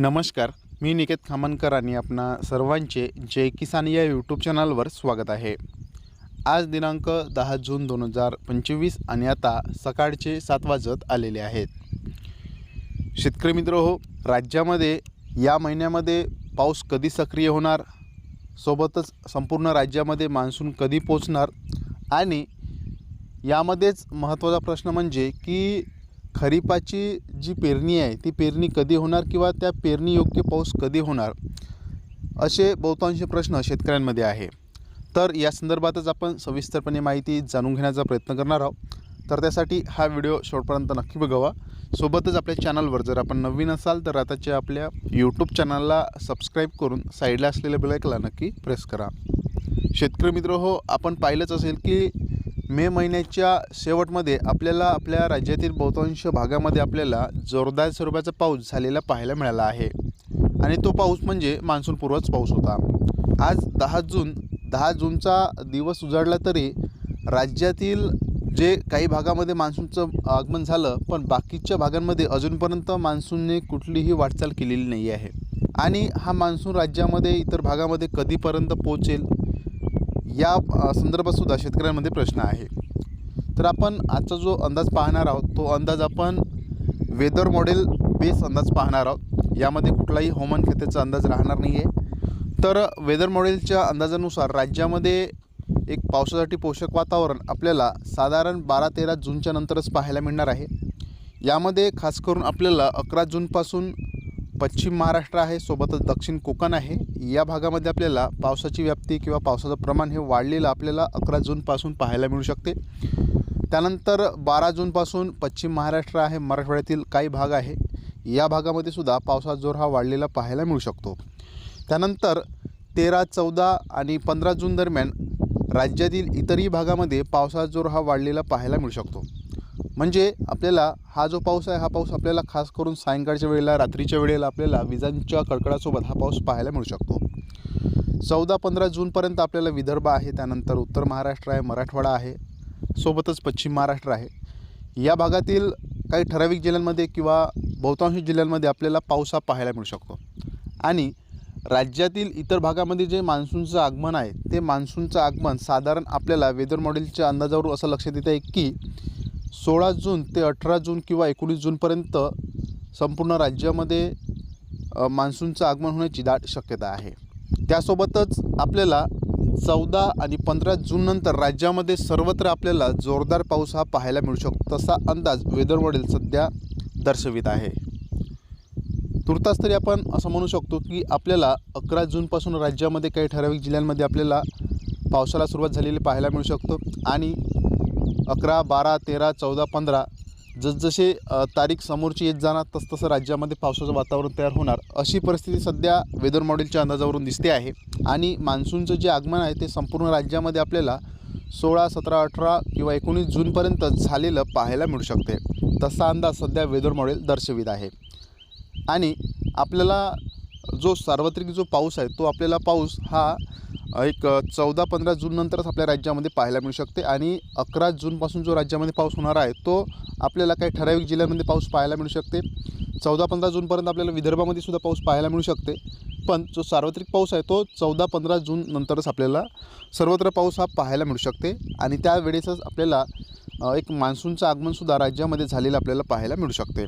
नमस्कार मी निकेत खामनकर आणि आपणा सर्वांचे जय किसान या यूट्यूब चॅनलवर स्वागत आहे. आज दिनांक दहा जून दोन हजार पंचवीस आणि आता सकाळचे सात वाजत आलेले आहेत. शेतकरी मित्र हो राज्यामध्ये या महिन्यामध्ये पाऊस कधी सक्रिय होणार? सोबतच संपूर्ण राज्यामध्ये मान्सून कधी पोचणार? आणि यामध्येच महत्त्वाचा प्रश्न म्हणजे की खरीपाची जी पेरणी आहे ती पेरणी कधी होणार किंवा त्या पेरणी योग्य पाऊस कधी होणार? असे बहुतांश प्रश्न शेतकऱ्यांमध्ये आहे. तर या संदर्भातच आपण सविस्तरपणे माहिती जाणून घेण्याचा प्रयत्न करणार आहोत. तर त्यासाठी हा व्हिडिओ शेवटपर्यंत नक्की बघावा. सोबतच आपल्या चॅनलवर जर आपण नवीन असाल तर आताच्या आपल्या यूट्यूब चॅनलला सबस्क्राईब करून साईडला असलेल्या बेलायकला नक्की प्रेस करा. शेतकरी मित्र हो आपण पाहिलंच असेल की मे महिन्याच्या शेवटमध्ये आपल्याला आपल्या राज्यातील बहुतांश भागामध्ये आपल्याला जोरदार स्वरूपाचा पाऊस झालेला पाहायला मिळाला आहे. आणि तो पाऊस म्हणजे मान्सूनपूर्वच पाऊस होता. आज दहा जून दहा जूनचा दिवस उजाडला तरी राज्यातील जे काही भागामध्ये मान्सूनचं आगमन झालं पण बाकीच्या भागांमध्ये अजूनपर्यंत मान्सूनने कुठलीही वाटचाल केलेली नाही आहे. आणि हा मान्सून राज्यामध्ये इतर भागामध्ये कधीपर्यंत पोहोचेल या संदर्भातसुद्धा शेतकऱ्यांमध्ये प्रश्न आहे. तर आपण आजचा जो अंदाज पाहणार आहोत तो अंदाज आपण वेदर मॉडेल बेस अंदाज पाहणार आहोत. यामध्ये कुठलाही हवामान खात्याचा अंदाज राहणार नाही आहे तर वेदर मॉडेलच्या अंदाजानुसार राज्यामध्ये एक पावसासाठी पोषक वातावरण आपल्याला साधारण बारा तेरा जूनच्या नंतरच पाहायला मिळणार आहे. यामध्ये खास करून आपल्याला अकरा जूनपासून पश्चिम महाराष्ट्र आहे सोबतच दक्षिण कोकण आहे. या भागामध्ये आपल्याला पावसाची व्याप्ती किंवा पावसाचं प्रमाण हे वाढलेलं आपल्याला अकरा जूनपासून पाहायला मिळू शकते. त्यानंतर बारा जूनपासून पश्चिम महाराष्ट्र आहे मराठवाड्यातील काही भाग आहे. या भागामध्ये सुद्धा पावसाचा जोर हा वाढलेला पाहायला मिळू शकतो. त्यानंतर तेरा चौदा आणि पंधरा जून दरम्यान राज्यातील इतरही भागामध्ये पावसाचा जोर हा वाढलेला पाहायला मिळू शकतो. म्हणजे आपल्याला हा जो पाऊस आहे हा पाऊस आपल्याला खास करून सायंकाळच्या वेळेला रात्रीच्या वेळेला आपल्याला विजांच्या कडकडासोबत हा पाऊस पाहायला मिळू शकतो. चौदा पंधरा जूनपर्यंत आपल्याला विदर्भ आहे त्यानंतर उत्तर महाराष्ट्र आहे मराठवाडा आहे सोबतच पश्चिम महाराष्ट्र आहे. या भागातील काही ठराविक जिल्ह्यांमध्ये किंवा बहुतांश जिल्ह्यांमध्ये आपल्याला पाऊस हा पाहायला मिळू शकतो. आणि राज्यातील इतर भागामध्ये जे मान्सूनचं आगमन आहे ते मान्सूनचं आगमन साधारण आपल्याला वेदर मॉडेलच्या अंदाजावरून असं लक्षात येत आहे की सोळा जून ते अठरा जून किंवा एकोणीस जूनपर्यंत संपूर्ण राज्यामध्ये मान्सूनचं आगमन होण्याची दाट शक्यता आहे. त्यासोबतच आपल्याला चौदा आणि पंधरा जूननंतर राज्यामध्ये सर्वत्र आपल्याला जोरदार पाऊस हा पाहायला मिळू शकतो तसा अंदाज वेदर सध्या दर्शवित आहे. तुर्तास तरी आपण असं म्हणू शकतो की आपल्याला अकरा जूनपासून राज्यामध्ये काही ठराविक जिल्ह्यांमध्ये आपल्याला पावसाला सुरुवात झालेली पाहायला मिळू शकतो आणि अकरा बारा तेरा चौदा पंधरा जसजसे तारीख समोरची येत जाणार तसतसं राज्यामध्ये पावसाचं वातावरण तयार होणार. अशी परिस्थिती सध्या वेदर मॉडेलच्या अंदाजावरून दिसते आहे. आणि मान्सूनचं जे आगमन आहे ते संपूर्ण राज्यामध्ये आपल्याला सोळा सतरा अठरा किंवा एकोणीस जूनपर्यंत झालेलं पाहायला मिळू शकते. तसा अंदाज सध्या वेदर मॉडेल दर्शवित आहे. आणि आपल्याला जो सार्वत्रिक जो पाऊस आहे तो आपल्याला पाऊस हा एक चौदा पंधरा जूननंतरच आपल्या राज्यामध्ये पाहायला मिळू शकते आणि अकरा जूनपासून जो राज्यामध्ये पाऊस होणार आहे तो आपल्याला काही ठराविक जिल्ह्यांमध्ये पाऊस पाहायला मिळू शकते. चौदा पंधरा जूनपर्यंत आपल्याला विदर्भामध्ये सुद्धा पाऊस पाहायला मिळू शकते. पण जो सार्वत्रिक पाऊस आहे तो चौदा पंधरा जून नंतरच आपल्याला सर्वत्र पाऊस हा पाहायला मिळू शकते आणि त्यावेळेसच आपल्याला एक मान्सूनचं आगमनसुद्धा राज्यामध्ये झालेलं आपल्याला पाहायला मिळू शकते.